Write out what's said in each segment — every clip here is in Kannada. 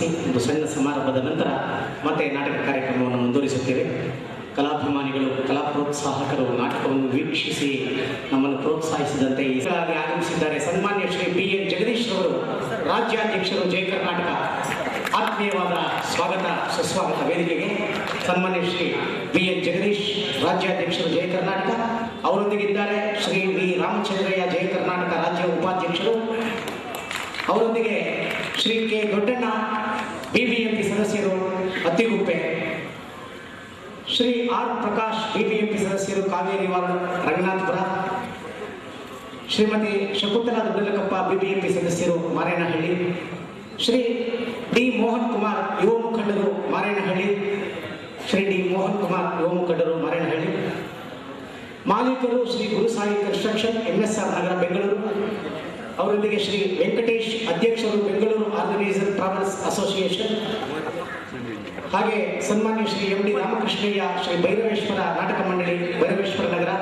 ಆಹ್ವಾನಿಸಿ ಒಂದು ಸಣ್ಣ ಸಮಾರಂಭದ ನಂತರ ಮತ್ತೆ ನಾಟಕ ಕಾರ್ಯಕ್ರಮವನ್ನು ಮುಂದುವರಿಸುತ್ತೇವೆ. ಕಲಾಭಿಮಾನಿಗಳು ಕಲಾ ಪ್ರೋತ್ಸಾಹಕರು ನಾಟಕವನ್ನು ವೀಕ್ಷಿಸಿ ನಮ್ಮನ್ನು ಪ್ರೋತ್ಸಾಹಿಸಿದಂತೆ ಆಗಮಿಸಿದ್ದಾರೆ ಸನ್ಮಾನ್ಯ ಶ್ರೀ ಬಿ ಎನ್ ಜಗದೀಶ್ ಅವರು ರಾಜ್ಯಾಧ್ಯಕ್ಷರು ಜಯ ಕರ್ನಾಟಕ. ಆತ್ಮೀಯವಾದ ಸ್ವಾಗತ, ಸುಸ್ವಾಗತ ವೇದಿಕೆಗೆ ಸನ್ಮಾನ್ಯ ಶ್ರೀ ಬಿ ಎನ್ ಜಗದೀಶ್, ರಾಜ್ಯಾಧ್ಯಕ್ಷರು ಜಯ ಕರ್ನಾಟಕ. ಅವರೊಂದಿಗಿದ್ದಾರೆ ಶ್ರೀ ವಿ ರಾಮಚಂದ್ರಯ್ಯ ಜಯ ಕರ್ನಾಟಕ ರಾಜ್ಯ ಉಪಾಧ್ಯಕ್ಷರು. ಅವರೊಂದಿಗೆ ಶ್ರೀ ಕೆ ದೊಡ್ಡಣ್ಣ ಬಿಬಿಎಂಪಿ ಸದಸ್ಯರು, ಅತ್ತಿಗುಪ್ಪೆ. ಶ್ರೀ ಆರ್ ಪ್ರಕಾಶ್ ಬಿಬಿಎಂಪಿ ಸದಸ್ಯರು, ಕಾವೇರಿ ವಾರ್ಡ್ ರಂಗನಾಥಪುರ. ಶ್ರೀಮತಿ ಶಕುಂತಲಾ ದೊಡ್ಡಲಕಪ್ಪ ಬಿಬಿಎಂಪಿ ಸದಸ್ಯರು, ಮಾರೇನಹಳ್ಳಿ. ಶ್ರೀ ಡಿ ಮೋಹನ್ ಕುಮಾರ್, ಯುವ ಮುಖಂಡರು, ಮಾರೇನಹಳ್ಳಿ. ಶ್ರೀ ಡಿ ಮೋಹನ್ ಕುಮಾರ್, ಯುವ ಮುಖಂಡರು, ಮಾರೇನಹಳ್ಳಿ. ಮಾಲೀಕರು ಶ್ರೀ ಗುರುಸಾಯಿ ಕನ್ಸ್ಟ್ರಕ್ಷನ್ ಎಂಎಸ್ಆರ್ ನಗರ, ಬೆಂಗಳೂರು. ಅವರೊಂದಿಗೆ ಶ್ರೀ ವೆಂಕಟೇಶ್ ಅಧ್ಯಕ್ಷರು ಬೆಂಗಳೂರು ಆರ್ಗನೈಸರ್ ಟ್ರಾವೆಲ್ಸ್ ಅಸೋಸಿಯೇಷನ್. ಹಾಗೆ ಸನ್ಮಾನ್ಯ ಶ್ರೀ ಎಂ ಡಿ ರಾಮಕೃಷ್ಣಯ್ಯ, ಶ್ರೀ ಭೈರವೇಶ್ವರ ನಾಟಕ ಮಂಡಳಿ, ಭೈರವೇಶ್ವರ ನಗರ,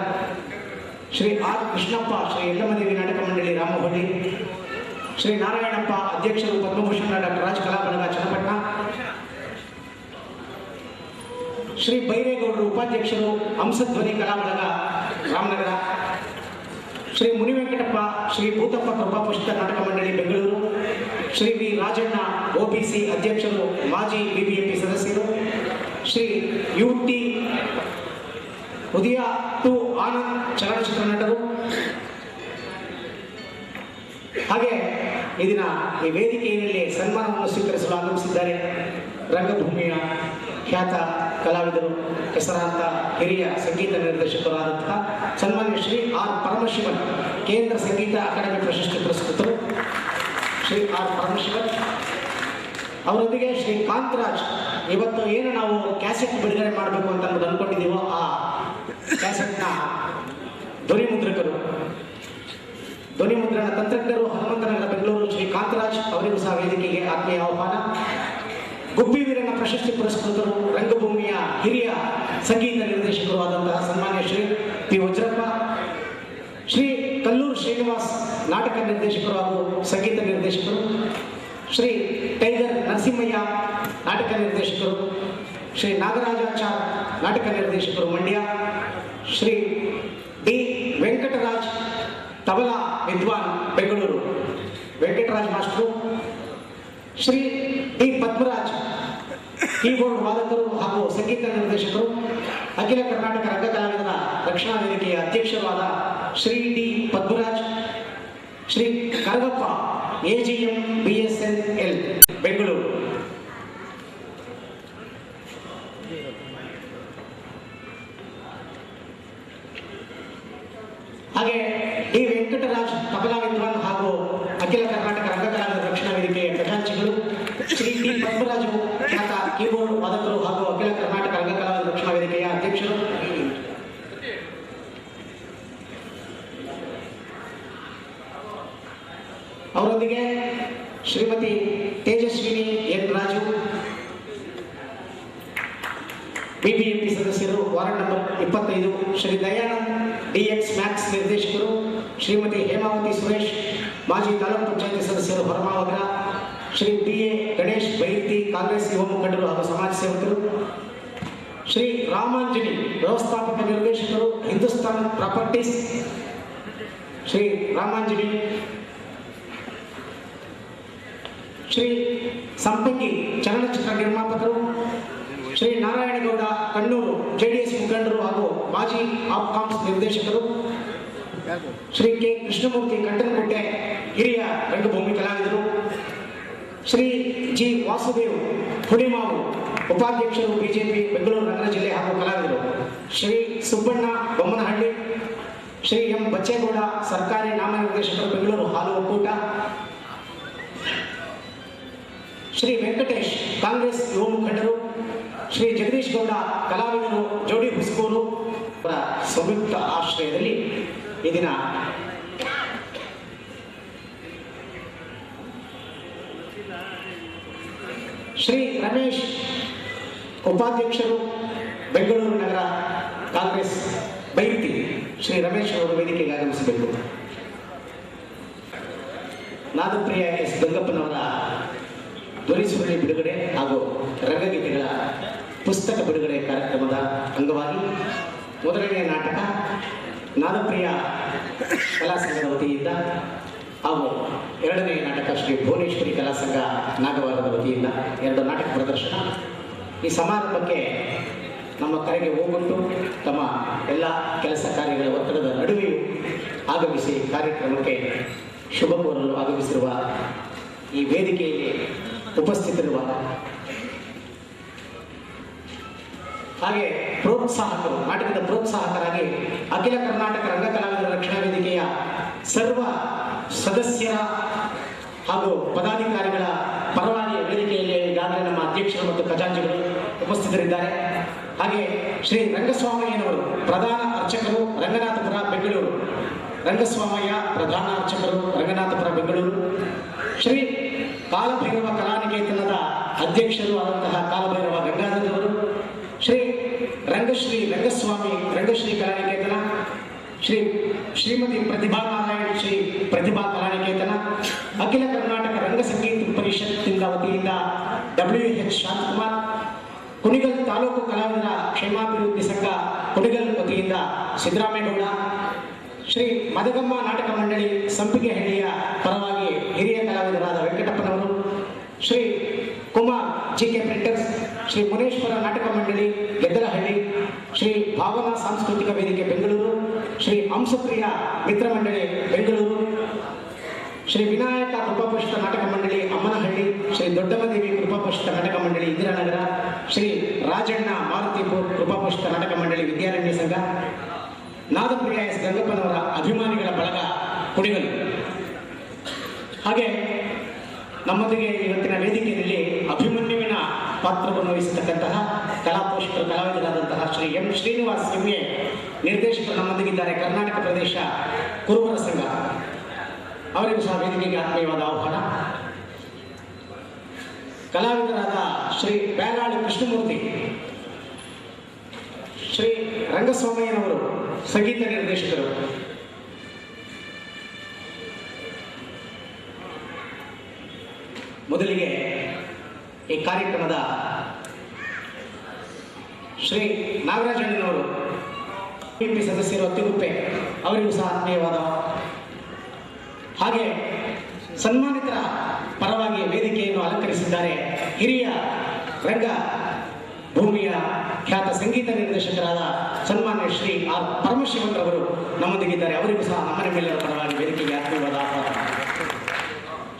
ಶ್ರೀ ಆರ್ ಕೃಷ್ಣಪ್ಪ, ಶ್ರೀ ಯಲ್ಲಮದೇವಿ ನಾಟಕ ಮಂಡಳಿ ರಾಮಹಳ್ಳಿ ಶ್ರೀ ನಾರಾಯಣಪ್ಪ ಅಧ್ಯಕ್ಷರು ಪದ್ಮಭೂಷಣ ಡಾಕ್ಟರ್ ರಾಜ್ ಕಲಾ ಚನ್ನಪಟ್ಟಣ, ಶ್ರೀ ಬೈರೇಗೌಡರು ಉಪಾಧ್ಯಕ್ಷರು ಹಂಸಧ್ವನಿ ಕಲಾ ಬಳಗ ರಾಮನಗರ. ಶ್ರೀ ಮುನಿ ವೆಂಕಟಪ್ಪ ಶ್ರೀ ಭೂತಪ್ಪ ಕೃಪಾ ಪುಸ್ತಕ ನಾಟಕ ಮಂಡಳಿ ಬೆಂಗಳೂರು, ಶ್ರೀ ವಿ ರಾಜಣ್ಣ ಒಬಿಸಿ ಅಧ್ಯಕ್ಷರು, ಮಾಜಿ ಬಿಬಿಎಂಪಿ ಸದಸ್ಯರು, ಶ್ರೀ ಯು ಟಿ ಉದಯ ಟು ಆನಂದ್ ಚಲನಚಿತ್ರ ನಟರು. ಹಾಗೆ ಈ ದಿನ ಈ ವೇದಿಕೆಯಲ್ಲಿ ಸನ್ಮಾನವನ್ನು ಸ್ವೀಕರಿಸಲು ಆಗಮಿಸಿದ್ದಾರೆ ರಂಗಭೂಮಿಯ ಖ್ಯಾತ ಕಲಾವಿದರು, ಹೆಸರಾಂತ ಹಿರಿಯ ಸಂಗೀತ ನಿರ್ದೇಶಕರಾದಂತಹ ಸನ್ಮಾನ್ಯ ಶ್ರೀ ಆರ್ ಪರಮಶಿವನ್, ಕೇಂದ್ರ ಸಂಗೀತ ಅಕಾಡೆಮಿ ಪ್ರಶಸ್ತಿ ಪುರಸ್ಕೃತರು ಶ್ರೀ ಆರ್ ಪರಮಶಿವನ್. ಅವರೊಂದಿಗೆ ಶ್ರೀ ಕಾಂತರಾಜ್, ಇವತ್ತು ಏನು ನಾವು ಕ್ಯಾಸೆಟ್ ಬಿಡುಗಡೆ ಮಾಡಬೇಕು ಅಂತ ಅನ್ನೋದು ಆ ಕ್ಯಾಸೆಟ್ನ ಧ್ವನಿ ಮುದ್ರಕರು ಧ್ವನಿ ಮುದ್ರಣ ತಂತ್ರಜ್ಞರು ಹನುಮಂತನಗರ, ಬೆಂಗಳೂರು ಶ್ರೀ ಕಾಂತರಾಜ್ ಅವರಿಗೂ ಸಹ ವೇದಿಕೆಗೆ ಆತ್ಮೀಯ ಆಹ್ವಾನ. ಗುಬ್ಬಿ ವೀರಣ್ಣ ಪ್ರಶಸ್ತಿ ಪುರಸ್ಕೃತರು ರಂಗಭೂಮಿಯ ಹಿರಿಯ ಸಂಗೀತ ನಿರ್ದೇಶಕರು ಆದಂತಹ ಸನ್ಮಾನ್ಯ ಶ್ರೀ ಪಿ ವಜ್ರಪ್ಪ, ಶ್ರೀ ಕಲ್ಲೂರು ಶ್ರೀನಿವಾಸ್ ನಾಟಕ ನಿರ್ದೇಶಕರು ಹಾಗೂ ಸಂಗೀತ ನಿರ್ದೇಶಕರು, ಶ್ರೀ ಟೈಗರ್ ನರಸಿಂಹಯ್ಯ ನಾಟಕ ನಿರ್ದೇಶಕರು, ಶ್ರೀ ನಾಗರಾಜಾಚಾರ್ ನಾಟಕ ನಿರ್ದೇಶಕರು ಮಂಡ್ಯ, ಶ್ರೀ ಡಿ ವೆಂಕಟರಾಜ್ ತಬಲಾ ವಿದ್ವಾನ್ ಬೆಂಗಳೂರು, ವೆಂಕಟರಾಜ್ ಮಾಸ್ಟ್ರು, ಶ್ರೀ ಡಿ ಪದ್ಮರಾಜ್ ಕೀಬೋರ್ಡ್ ವಾದಕರು ಹಾಗೂ ಸಂಗೀತ ನಿರ್ದೇಶಕರು ಅಖಿಲ ಕರ್ನಾಟಕ ರಂಗ ಕಲಾವಿದರ ರಕ್ಷಣಾ ವೇದಿಕೆಯ ಅಧ್ಯಕ್ಷರಾದ Shri D Padmaraj, Shri Karagappa AGM BSNL Bengaluru ಹಾಗೆ ಡಿ ವೆಂಕಟರಾಜ್ ತಬಲಾ ವಿದ್ವಾನ್ ಹಾಗೂ ಅಖಿಲ ಕರ್ನಾಟಕ ರಂಗಕಲಾವಿದರ ರಕ್ಷಣಾ ವೇದಿಕೆಯ ಖಜಾಂಚಿಗಳು ಶ್ರೀ ಡಿ ಪದ್ಮರಾಜು ಖ್ಯಾತ ಕೀಬೋರ್ಡ್ ವಾದಕರು ಹಾಗೂ ಅಖಿಲ ಕರ್ನಾಟಕ ರಂಗಕಲಾವಿದರ ರಕ್ಷಣಾ ವೇದಿಕೆಯ ಅಧ್ಯಕ್ಷರು ಅವರೊಂದಿಗೆ ಶ್ರೀಮತಿ ತೇಜಸ್ವಿನಿ ಎನ್ ರಾಜು ಬಿಬಿಎಂಪಿ ಸದಸ್ಯರು ವಾರ್ಡ್ ನಂಬರ್ ಇಪ್ಪತ್ತೈದು ಶ್ರೀ ದಯಾನಂದ್ ಡಿಎಕ್ಸ್ ಮ್ಯಾಕ್ಸ್ ನಿರ್ದೇಶಕರು, ಶ್ರೀಮತಿ ಹೇಮಾವತಿ ಸುರೇಶ್, ಮಾಜಿ ತಾಲೂಕು ಪಂಚಾಯತಿ ಸದಸ್ಯರು ಹೊರಮಾವಗ್ರ ಶ್ರೀ ಪಿ ಎ ಗಣೇಶ್ ಬೈರ್ತಿ, ಕಾಂಗ್ರೆಸ್ ಯುವ ಮುಖಂಡರು ಹಾಗೂ ಸಮಾಜ ಸೇವಕರು, ಶ್ರೀ ರಾಮಾಂಜನಿ ವ್ಯವಸ್ಥಾಪಕ ನಿರ್ದೇಶಕರು, ಹಿಂದೂಸ್ತಾನ್ ಪ್ರಾಪರ್ಟೀಸ್, ಶ್ರೀ ರಾಮಾಂಜನಿ, ಶ್ರೀ ಸಂಪಂಗಿ ಚಲನಚಿತ್ರ ನಿರ್ಮಾಪಕರು ಶ್ರೀ ನಾರಾಯಣಗೌಡ, ಕಣ್ಣೂರು, ಜೆಡಿಎಸ್ ಮುಖಂಡರು ಹಾಗೂ ಮಾಜಿ ಆಪ್ಕಾಮ್ಸ್ ನಿರ್ದೇಶಕರು, ಶ್ರೀ ಕೆ ಕೃಷ್ಣಮೂರ್ತಿ ಕಂಟನಕೋಟೆ ಹಿರಿಯ ರಂಗಭೂಮಿ ಕಲಾವಿದರು, ಶ್ರೀ ಜಿ ವಾಸುದೇವ್ ಹುಡಿಮಾವು ಉಪಾಧ್ಯಕ್ಷರು, ಬಿಜೆಪಿ, ಬೆಂಗಳೂರು, ನಗರ ಜಿಲ್ಲೆ ಹಾಗೂ ಕಲಾವಿದರು, ಶ್ರೀ ಸುಬ್ಬಣ್ಣ ಬೊಮ್ಮನಹಳ್ಳಿ, ಶ್ರೀ ಎಂ ಬಚ್ಚೇಗೌಡ ಸರ್ಕಾರಿ ನಾಮನಿರ್ದೇಶಕರು, ಬೆಂಗಳೂರು, ಹಾಲು ಒಕ್ಕೂಟ ಶ್ರೀ ವೆಂಕಟೇಶ್ ಕಾಂಗ್ರೆಸ್ ಯುವ ಮುಖಂಡರು ಶ್ರೀ ಜಗದೀಶ್ ಗೌಡ ಕಲಾವಿದರು ಜೋಡಿ ಹುಸ್ಕೂರು ಅವರ ಸಂಯುಕ್ತ ಆಶ್ರಯದಲ್ಲಿ ಈ ದಿನ ಶ್ರೀ ರಮೇಶ್ ಉಪಾಧ್ಯಕ್ಷರು, ಬೆಂಗಳೂರು ನಗರ ಕಾಂಗ್ರೆಸ್ ಬೈತಿ ಶ್ರೀ ರಮೇಶ್ ಅವರು ವೇದಿಕೆಗೆ ಆಗಮಿಸಬೇಕು ನಾದಪ್ರಿಯ ಎಸ್ ಗಂಗಪ್ಪನವರ ಧ್ವನಿಸುರುಳಿ ಬಿಡುಗಡೆ ಹಾಗೂ ರಂಗಗೀತೆಗಳ ಪುಸ್ತಕ ಬಿಡುಗಡೆ ಕಾರ್ಯಕ್ರಮದ ಅಂಗವಾಗಿ ಮೊದಲನೆಯ ನಾಟಕ ನಾದಪ್ರಿಯ ಕಲಾ ಸಂಘದ ವತಿಯಿಂದ ಹಾಗೂ ಎರಡನೇ ನಾಟಕ ಶ್ರೀ ಭುವನೇಶ್ವರಿ ಕಲಾ ಸಂಘ ನಾಗವಾರದ ವತಿಯಿಂದ ಎರಡು ನಾಟಕ ಪ್ರದರ್ಶನ. ಈ ಸಮಾರಂಭಕ್ಕೆ ನಮ್ಮ ಕರೆಗೆ ಹೋಗುತ್ತು ತಮ್ಮ ಎಲ್ಲ ಕೆಲಸ ಕಾರ್ಯಗಳ ಒತ್ತಡದ ನಡುವೆಯೂ ಆಗಮಿಸಿ ಕಾರ್ಯಕ್ರಮಕ್ಕೆ ಶುಭ ಕೋರಲು ಆಗಮಿಸಿರುವ ಉಪಸ್ಥಿತರಿರುವ ಹಾಗೆ ಪ್ರೋತ್ಸಾಹಕರು, ನಾಟಕದ ಪ್ರೋತ್ಸಾಹಕರಾಗಿ ಅಖಿಲ ಕರ್ನಾಟಕ ರಂಗ ಕಲಾವಿದರ ರಕ್ಷಣಾ ವೇದಿಕೆಯ ಸರ್ವ ಸದಸ್ಯರ ಹಾಗೂ ಪದಾಧಿಕಾರಿಗಳ ಪರವಾಗಿ ವೇದಿಕೆಯಲ್ಲಿ ಈಗಾಗಲೇ ನಮ್ಮ ಅಧ್ಯಕ್ಷರು ಮತ್ತು ಖಜಾಂಜಿಗಳು ಉಪಸ್ಥಿತರಿದ್ದಾರೆ. ಹಾಗೆ ಶ್ರೀ ರಂಗಸ್ವಾಮಯ್ಯನವರು, ಪ್ರಧಾನ ಅರ್ಚಕರು, ರಂಗನಾಥಪುರ, ಬೆಂಗಳೂರು. ರಂಗಸ್ವಾಮಯ್ಯ, ಪ್ರಧಾನ ಅರ್ಚಕರು, ರಂಗನಾಥಪುರ, ಬೆಂಗಳೂರು. ಶ್ರೀ ಕಾಲಭೈರವ ಕಲಾನಿಕೇತನದ ಅಧ್ಯಕ್ಷರು ಆದಂತಹ ಕಾಲಭೈರವ ಗಂಗಾಧರವರು, ಶ್ರೀ ರಂಗಶ್ರೀ ರಂಗಸ್ವಾಮಿ ರಂಗಶ್ರೀ ಕಲಾನಿಕೇತನ, ಶ್ರೀ ಶ್ರೀಮತಿ ಪ್ರತಿಭಾ ನಾರಾಯಣ ಶ್ರೀ ಪ್ರತಿಭಾ ಕಲಾನಿಕೇತನ, ಅಖಿಲ ಕರ್ನಾಟಕ ರಂಗ ಸಂಗೀತ ಪರಿಷತ್ತಿನ ವತಿಯಿಂದ ಡಬ್ಲ್ಯೂ ಎಚ್ ಶಾಂತಕುಮಾರ್, ಕುಣಿಗಲ್ ತಾಲೂಕು ಕಲಾವಿದರ ಕ್ಷೇಮಾಭಿವೃದ್ಧಿ ಸಂಘ ಕುಣಿಗಲ್ ವತಿಯಿಂದ ಸಿದ್ದರಾಮೇಗೌಡ ಶ್ರೀ ಮದಗಮ್ಮ ನಾಟಕ ಮಂಡಳಿ ಸಂಪಿಗೆಹಳ್ಳಿಯ ಪರವಾಗಿ ಹಿರಿಯ ಕಲಾವಿದರಾದ ವೆಂಕಟಪ್ಪನವರು Shri Kumar G K printers Shri Muneshwara ನಾಟಕ ಮಂಡಳಿ, ಗೆದ್ದಲಹಳ್ಳಿ, ಶ್ರೀ ಭಾವನಾ ಸಾಂಸ್ಕೃತಿಕ ವೇದಿಕೆ ಬೆಂಗಳೂರು, ಶ್ರೀ ಹಂಸಪ್ರಿಯ ಮಿತ್ರ ಮಂಡಳಿ ಬೆಂಗಳೂರು, ಶ್ರೀ ವಿನಾಯಕ ಕೃಪಾಪುಷ್ಪ ನಾಟಕ ಮಂಡಳಿ ಅಮ್ಮನಹಳ್ಳಿ, ಶ್ರೀ ದೊಡ್ಡಮದೇವಿ ಕೃಪಾಪುಷ್ಪ ನಾಟಕ ಮಂಡಳಿ ಇಂದಿರಾನಗರ, ಶ್ರೀ ರಾಜಣ್ಣ ಮಾರುತಿಪುರ್ ಕೃಪಾಪುಷ್ಪ ನಾಟಕ ಮಂಡಳಿ ವಿದ್ಯಾರಣ್ಯ ಸಂಘ, ನಾದಪ್ರಿಯ ಎಸ್ ಗಂಗಪ್ಪನವರ ಅಭಿಮಾನಿಗಳ ಬಳಗ ಕುಡಿಗಲು ಹಾಗೆ ನಮ್ಮೊಂದಿಗೆ ಇವತ್ತಿನ ವೇದಿಕೆಯಲ್ಲಿ ಅಭಿಮನ್ಯುವಿನ ಪಾತ್ರವನ್ನು ವಹಿಸತಕ್ಕಂತಹ ಶ್ರೀನಿವಾಸ್ ನಿಮಗೆ ನಿರ್ದೇಶಕ ನಮ್ಮೊಂದಿಗಿದ್ದಾರೆ. ಕರ್ನಾಟಕ ಪ್ರದೇಶ ಕುರುಬರ ಸಂಘ. ಅವರಿಗೂ ಸಹ ವೇದಿಕೆಗೆ ಆತ್ಮೀಯವಾದ ಆಹ್ವಾನ. ಕಲಾವಿದರಾದ ಶ್ರೀ ಬೇಲಾಳಿ ಕೃಷ್ಣಮೂರ್ತಿ, ಶ್ರೀ ರಂಗಸ್ವಾಮಯ್ಯನವರು ಸಂಗೀತ ನಿರ್ದೇಶಕರು. ಮೊದಲಿಗೆ ಈ ಕಾರ್ಯಕ್ರಮದ ಶ್ರೀ ನಾಗರಾಜಣ್ಣನವರು. ಪಿ ಸದಸ್ಯರು ಅತ್ತಿಗುಪ್ಪೆ ಅವರಿಗೂ ಸಹ ಆತ್ಮೀಯವಾದ ಹಾಗೆ ಸನ್ಮಾನಿತರ ಪರವಾಗಿ ವೇದಿಕೆಯನ್ನು ಅಲಂಕರಿಸಿದ್ದಾರೆ ಹಿರಿಯ ರಂಗ ಭೂಮಿಯ ಖ್ಯಾತ ಸಂಗೀತ ನಿರ್ದೇಶಕರಾದ ಸನ್ಮಾನ್ಯ ಶ್ರೀ ಆರ್ ಪರಮಶಿವನ್ ನಮ್ಮೊಂದಿಗಿದ್ದಾರೆ. ಅವರಿಗೂ ಸಹ ನಮ್ಮ ಮೇಲೆ ಪರವಾಗಿ ವೇದಿಕೆಗೆ ಆತ್ಮೀಯವಾದ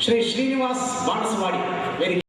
ಶ್ರೀ ಶ್ರೀನಿವಾಸ್ ಬಾಣಸವಾಡಿ ವೇದಿಕೆ.